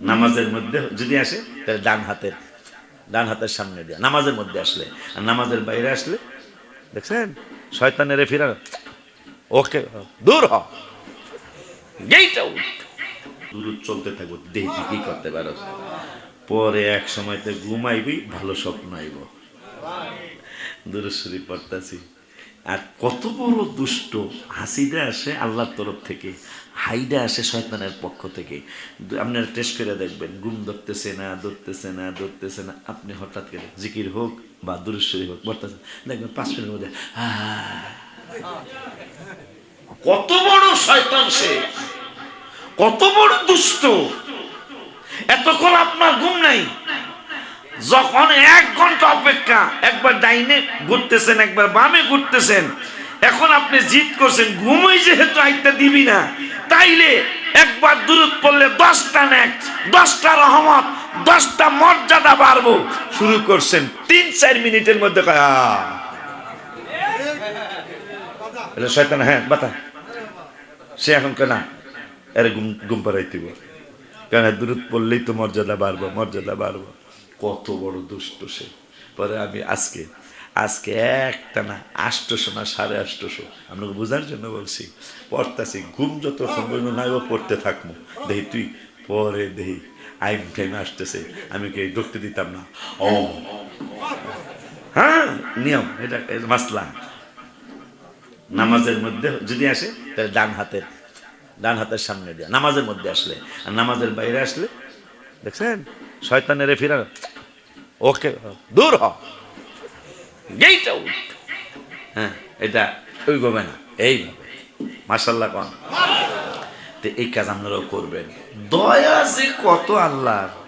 নামাজের মধ্যে যদি আসে, তাহলে ডান হাতের ডান হাতের সামনে দেওয়া নামাজের মধ্যে আসলে। আর নামাজের বাইরে আসলে, দেখছেন? শয়তানের ফিরা ওকে, দূর হ। দূর চলতে থাকব দেখি কি করতে পারো। পরে এক সময়তে ঘুমাইবি, ভালো স্বপ্ন আইব। দূরেশ্বরী পড়তাছি। আর কত বড় দুষ্ট হাসিটা আসে আল্লাহর তরফ থেকে হাইডা আসে শয়তানের পক্ষ থেকে। আপনারা টেস্ট করে দেখবেন, ঘুম ধরতেছে না ধরতেছে না ধরতেছে না। আপনি হঠাৎ করে জিকির হোক বা দূরেশ্বরী হোক পড়তেছেন দেখবেন পাঁচ মিনিটের মধ্যে কত বড় শয়তান সে, কত বড় দুষ্ট। এতক্ষণ আপনার ঘুম নাই, যখন এক ঘণ্টা অপেক্ষা, একবার ডাইনে ঘুরতেছেন, একবার বামে ঘুরতেছেন। এখন আপনি জিত করছেন, ঘুমই যেহেতু আইতে দিবি না। তাইলে একবার দূরত পড়লে দশটা নেক, দশটা রহমত, দশটা মর্যাদা বাড়বো। শুরু করছেন তিন, চার মিনিটের মধ্যে হ্যাঁ বাতা। সে এখন কে না, এর ঘুম ঘুম পাড়াই কেন দূরত পড়লেই তো মর্যাদা বাড়বো মর্যাদা বাড়বো। কত বড় দুষ্ট সে। পরে আমি আজকে আজকে একটা না আষ্টশো না সাড়ে আষ্টশো, আপনাকে বোঝার জন্য বলছি, পড়তাছি, ঘুম যত সম্ভব নাই ও পড়তে থাকব দেহি, তুই পরে দেহি, আইম টাইম আসতেছে, আমি কি ধরতে দিতাম না? ও। হ্যাঁ নিয়ম, এটা এটা মাসলা। নামাজের মধ্যে যদি আসে, তাহলে ডান হাতের ডান হাতের সামনে দেওয়া নামাজের মধ্যে আসলে, আর নামাজের বাইরে আসলে, দেখছেন? শয়তানের ফিরা ওকে দূর হ। গেট হ্যাঁ এটা ওই গোবে না, এইভাবে। মার্শাল্লাহ কন। তো এই কাজ আপনারাও করবেন। দয়া যে কত আল্লাহর।